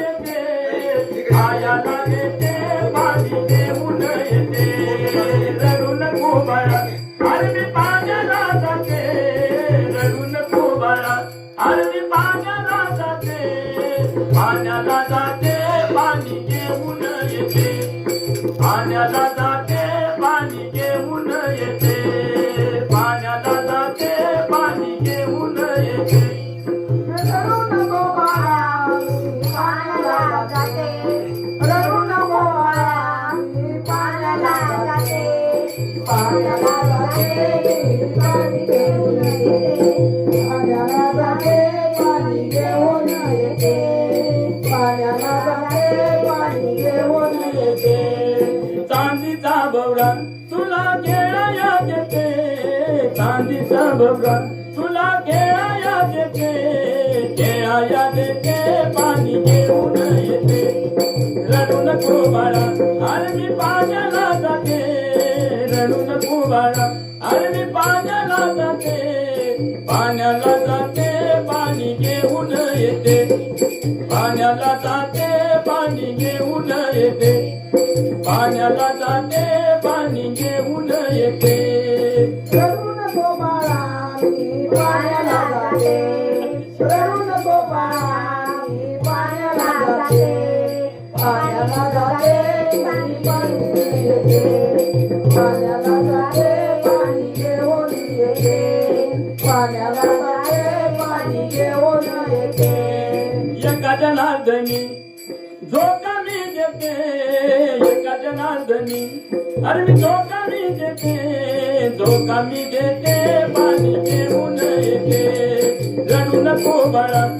देते पायाला देते पाणी येते. पाण्याला जाते पाण्याला जाते पाण्याला जाते पाणी घेऊन येते. पाण्याला जाते तुला केळा या देते केळा या देते नको बाळा अरे मी पाण्याला जाते रडू नको बाळा अरे मी पाण्याला जाते पाण्याला जाते पाणी घेऊन येते. पाण्याला जाते पाणी घेऊन येते. पाण्याला जाते पाणी घेऊन येते. रडू नको बाळा, पाण्याला जाते. रडू नको बाळा, पाण्याला पाणी घेऊन येते. एका जनार्दनी जो कमी देते. एका जनार्दनी अरे मी जो कमी देते. जो कमी देते पाणी घेऊन येते. रडू नको बाळा.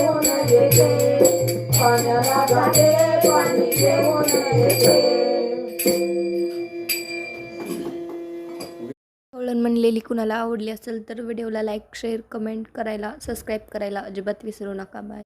घेऊन येते. पाण्याला जाते, पाणी घेऊन येते. म्हणलेली कुणाला आवडली असेल तर व्हिडिओला लाईक शेअर कमेंट करायला सबस्क्राईब करायला अजिबात विसरू नका बाय